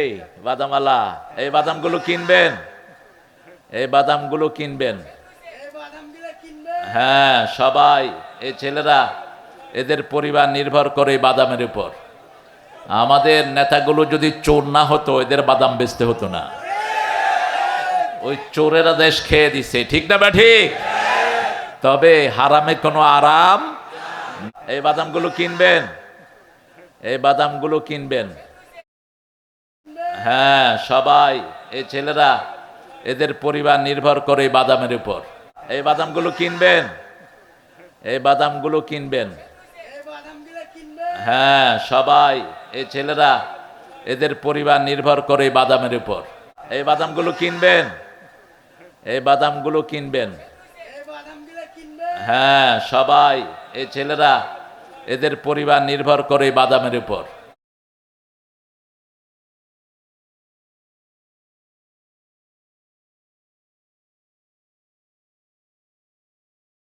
এই বাদামালা এই বাদামগুলো কিনবেন। এই বাদামগুলো কিনবেন। হ্যাঁ সবাই, এই ছেলেরা, এদের পরিবার নির্ভর করে বাদামের উপর। আমাদের নেতাগুলো যদি চোর না হতো, এদের বাদাম বেচতে হতো না। ওই চোরেরা দেশ খেয়ে দিছে, ঠিক না বা ঠিক? তবে হারামে কোনো আরাম? এই বাদামগুলো কিনবেন। এই বাদামগুলো কিনবেন। হ্যাঁ সবাই, এই ছেলেরা, এদের পরিবার নির্ভর করে বাদামের উপর। এই বাদামগুলো কিনবেন? এই বাদামগুলো কিনবেন? হ্যাঁ সবাই, এই ছেলেরা, এদের পরিবার নির্ভর করে বাদামের উপর। এই বাদামগুলো কিনবেন? এই বাদামগুলো কিনবেন? হ্যাঁ সবাই, এই ছেলেরা, এদের পরিবার নির্ভর করে বাদামের উপর।